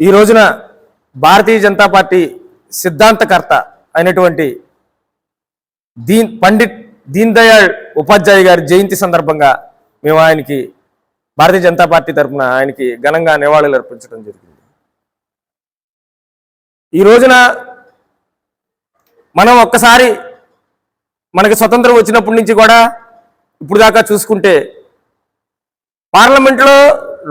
ఈ రోజున భారతీయ జనతా పార్టీ సిద్ధాంతకర్త అయినటువంటి దీన్ పండిట్ దీన్ దయాళ్ ఉపాధ్యాయ గారి జయంతి సందర్భంగా మేము ఆయనకి భారతీయ జనతా పార్టీ తరఫున ఆయనకి ఘనంగా నివాళులు అర్పించడం జరిగింది. ఈ రోజున మనం ఒక్కసారి మనకి స్వతంత్రం వచ్చినప్పటి నుంచి కూడా ఇప్పుడు దాకా చూసుకుంటే పార్లమెంట్లో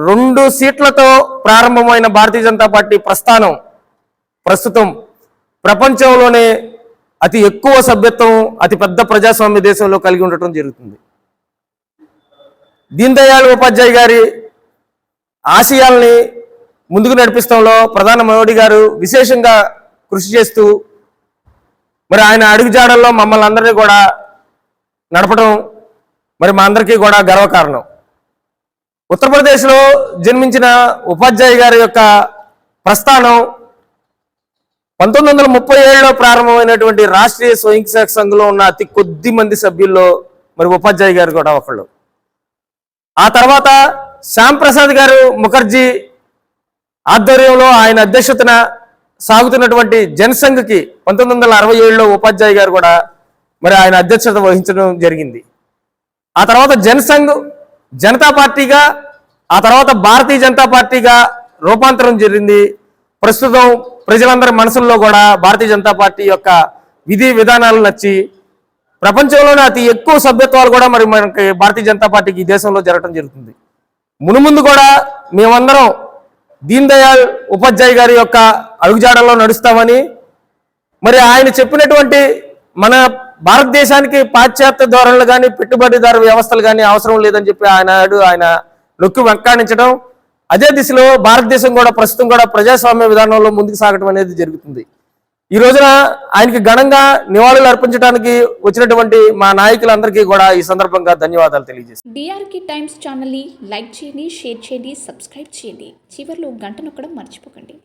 రెండు సీట్లతో ప్రారంభమైన భారతీయ జనతా పార్టీ ప్రస్థానం ప్రస్తుతం ప్రపంచంలోనే అతి ఎక్కువ సభ్యత్వం అతి పెద్ద ప్రజాస్వామ్య దేశంలో కలిగి ఉండటం జరుగుతుంది. దీన్ దయాళ్ ఉపాధ్యాయ గారి ఆశయాల్ని ముందుకు నడిపిస్తంలో ప్రధాని మోడీ గారు విశేషంగా కృషి చేస్తూ మరి ఆయన అడుగుజాడల్లో మమ్మల్ని అందరినీ కూడా నడపడం మరి మా అందరికీ కూడా గర్వకారణం. ఉత్తరప్రదేశ్లో జన్మించిన ఉపాధ్యాయ గారి యొక్క ప్రస్థానం పంతొమ్మిది వందల ముప్పై ఏడులో ప్రారంభమైనటువంటి రాష్ట్రీయ స్వయంసేవక సంఘంలో ఉన్న అతి కొద్ది మంది సభ్యుల్లో మరి ఉపాధ్యాయ గారు కూడా ఒకళ్ళు. ఆ తర్వాత శ్యామ్ ప్రసాద్ గారు ముఖర్జీ ఆధ్వర్యంలో ఆయన అధ్యక్షతన సాగుతున్నటువంటి జనసంఘ్కి పంతొమ్మిది వందల అరవై ఏడులో ఉపాధ్యాయ గారు కూడా మరి ఆయన అధ్యక్షత వహించడం జరిగింది. ఆ తర్వాత జనసంఘ్ జనతా పార్టీగా ఆ తర్వాత భారతీయ జనతా పార్టీగా రూపాంతరం జరిగింది. ప్రస్తుతం ప్రజలందరి మనసుల్లో కూడా భారతీయ జనతా పార్టీ యొక్క విధి విధానాలు నచ్చి ప్రపంచంలోనే అతి ఎక్కువ సభ్యత్వాలు కూడా మరి మనకి భారతీయ జనతా పార్టీకి ఈ దేశంలో జరగడం జరుగుతుంది. మునుముందు కూడా మేమందరం దీన్ దయాళ్ ఉపాధ్యాయ గారి యొక్క అడుగుజాడల్లో నడుస్తామని మరి ఆయన చెప్పినటువంటి మన భారతదేశానికి పాశ్చాత్య ధోరణులు కానీ పెట్టుబడిదారు వ్యవస్థలు కానీ అవసరం లేదని చెప్పి ఆయన ఆయన నొక్కి వెంకాడించడం అదే దిశలో భారతదేశం కూడా ప్రస్తుతం కూడా ప్రజాస్వామ్య విధానంలో ముందుకు సాగడం అనేది జరుగుతుంది. ఈ రోజున ఆయనకి ఘనంగా నివాళులు అర్పించడానికి వచ్చినటువంటి మా నాయకులందరికీ కూడా ఈ సందర్భంగా ధన్యవాదాలు తెలియజేస్తాను డిఆర్కి టైమ్స్ ఛానల్ని లైక్ చేయండి షేర్ చేయండి సబ్స్క్రైబ్ చేయండి. చివరిలో గంట నొక్కడం మర్చిపోకండి.